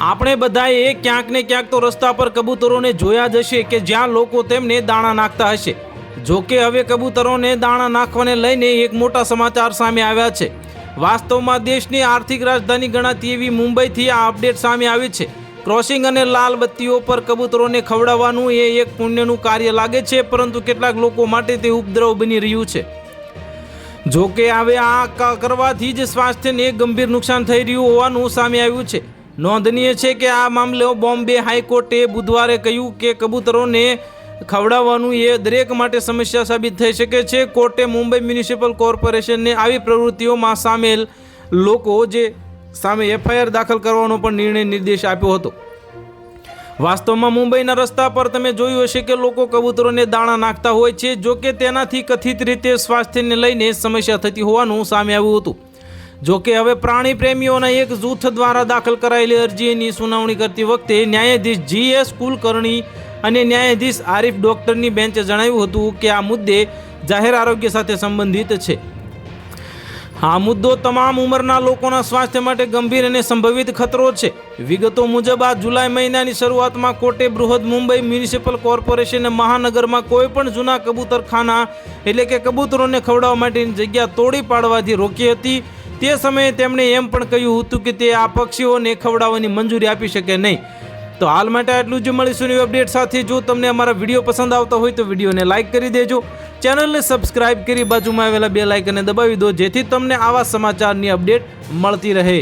આપણે બધાએ ક્યાંક ને ક્યાંક તો રસ્તા પર કબૂતરોને જોયા જ હશે કે જ્યાં લોકો તેમને દાણા નાખતા હશે. જો કે હવે કબૂતરોને દાણા નાખવાને લઈને એક મોટા સમાચાર સામે આવ્યા છે. વાસ્તવમાં દેશની આર્થિક રાજધાની ગણાતી એવી મુંબઈથી આ અપડેટ સામે આવી છે. ક્રોસિંગ અને લાલ બત્તીઓ પર કબૂતરોને ખવડાવવાનું એ એક પુણ્યનું કાર્ય લાગે છે, પરંતુ કેટલાક લોકો માટે તે ઉપદ્રવ બની રહ્યું છે. જો કે હવે આ કરવાથી જ સ્વાસ્થ્યને ગંભીર નુકસાન થઈ રહ્યું હોવાનું સામે આવ્યું છે. નોંધનીય છે કે આ મામલે બોમ્બે હાઈકોર્ટે બુધવારે કહ્યું કે કબૂતરોને ખવડાવવાનું એ દરેક માટે સમસ્યા સાબિત થઈ શકે છે. કોર્ટે મુંબઈ મ્યુનિસિપલ કોર્પોરેશનને આવી પ્રવૃત્તિઓમાં સામેલ લોકો જે સામે એફઆઈઆર દાખલ કરવાનો પણ નિર્ણય નિર્દેશ આપ્યો હતો. વાસ્તવમાં મુંબઈના રસ્તા પર તમે જોયું હશે કે લોકો કબૂતરોને દાણા નાખતા હોય છે જો કે તેનાથી કથિત રીતે સ્વાસ્થ્યને લઈને સમસ્યા થતી હોવાનું સામે આવ્યું હતું. જો કે હવે પ્રાણી પ્રેમીઓના એક જૂથ દ્વારા દાખલ કરાયેલી અરજીની સુનાવણી કરતી વખતે ન્યાયાધીશ જી એસ કુલકર્ણી અને ન્યાયાધીશ આરિફ ડોક્ટરની બેન્ચે જણાવ્યું હતું કે આ મુદ્દે જાહેર આરોગ્ય સાથે સંબંધિત છે. આ મુદ્દો તમામ ઉંમરના લોકોના સ્વાસ્થ્ય માટે ગંભીર અને સંભવિત ખતરો છે. વિગતો મુજબ, આ જુલાઈ મહિનાની શરૂઆતમાં કોર્ટે બૃહદ મુંબઈ મ્યુનિસિપલ કોર્પોરેશન મહાનગરમાં કોઈ પણ જૂના કબૂતરખાના એટલે કે કબૂતરોને ખવડાવવા માટેની જગ્યા તોડી પાડવાથી રોકી હતી. તે સમયે તેમણે એમ પણ કહ્યું હતું કે તે આ પક્ષીઓને ખવડાવવાની મંજૂરી આપી શકે નહીં. તો હાલ માટે આટલું જ મળીશું નવી અપડેટ સાથે. જો તમને અમારા વીડિયો પસંદ આવતા હોય તો વિડીયોને લાઇક કરી દેજો. ચેનલને સબસ્ક્રાઇબ કરી બાજુમાં આવેલા બે લાઇકને દબાવી દો જેથી તમને આવા સમાચારની અપડેટ મળતી રહે.